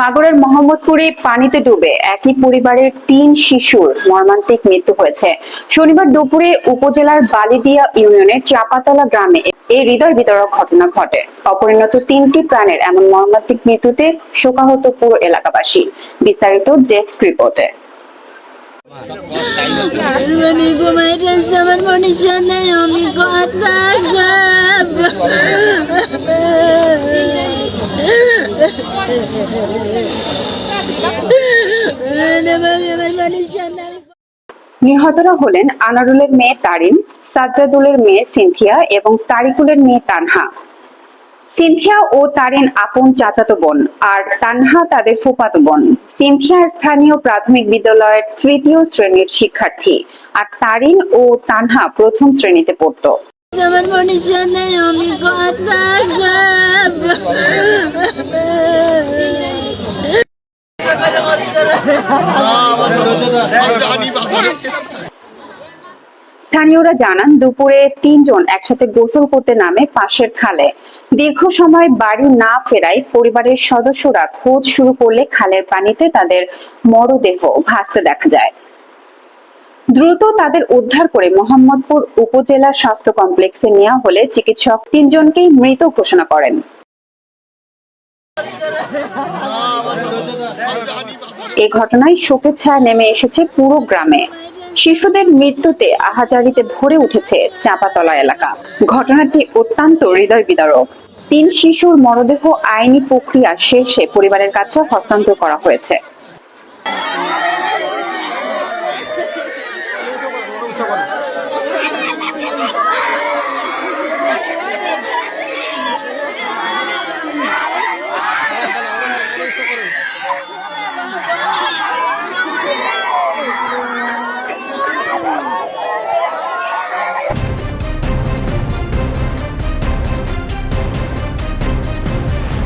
মাগুরের মোহাম্মদপুরে পানিতে ডুবে একই পরিবারের তিন শিশুর মর্মান্তিক মৃত্যু হয়েছে। শনিবার দুপুরে উপজেলার বালিদিয়া ইউনিয়নের চাপাতলা গ্রামে এই হৃদয় বিতরক ঘটনা ঘটে। অপরিণত তিনটি প্রাণের এমন মর্মান্তিক মৃত্যুতে শোকাহত পুরো এলাকাবাসী। বিস্তারিত ডেস্ক রিপোর্টে। আমি নিহতরা হলেন আনারুলের মেয়ে তারিন, সাজ্জাদুলের মেয়ে সিনথিয়া এবং তারিকুলের মেয়ে তানহা। সিনথিয়া ও তারিন আপন চাচাতো বোন আর তানহা তাদের ফুফাতো বোন। সিনথিয়া স্থানীয় প্রাথমিক বিদ্যালয়ের তৃতীয় শ্রেণির শিক্ষার্থী আর তারিন ও তানহা প্রথম শ্রেণীতে পড়তো। আমার সাথে আমি কথা স্থানীয়রা জানান, দুপুরে তিনজন একসাথে গোসল করতে নামে পাশের খালে। দীর্ঘ সময় বাড়ি না ফেরায় পরিবারের সদস্যরা খোঁজ শুরু করলে খালের পানিতে তাদের মরদেহ ভাসতে দেখা যায়। দ্রুত তাদের উদ্ধার করে মোহাম্মদপুর উপজেলা স্বাস্থ্য কমপ্লেক্সে নেওয়া হলে চিকিৎসক তিনজনকেই মৃত ঘোষণা করেন। এই ঘটনায় শোকের ছায়া নেমে এসেছে পুরো গ্রামে। শিশুদের মৃত্যুতে আহাজারিতে ভরে উঠেছে চাঁপাতলা এলাকা। ঘটনাটি অত্যন্ত হৃদয় বিদারক। তিন শিশুর মরদেহ আইনি প্রক্রিয়া শেষে পরিবারের কাছে হস্তান্তর করা হয়েছে।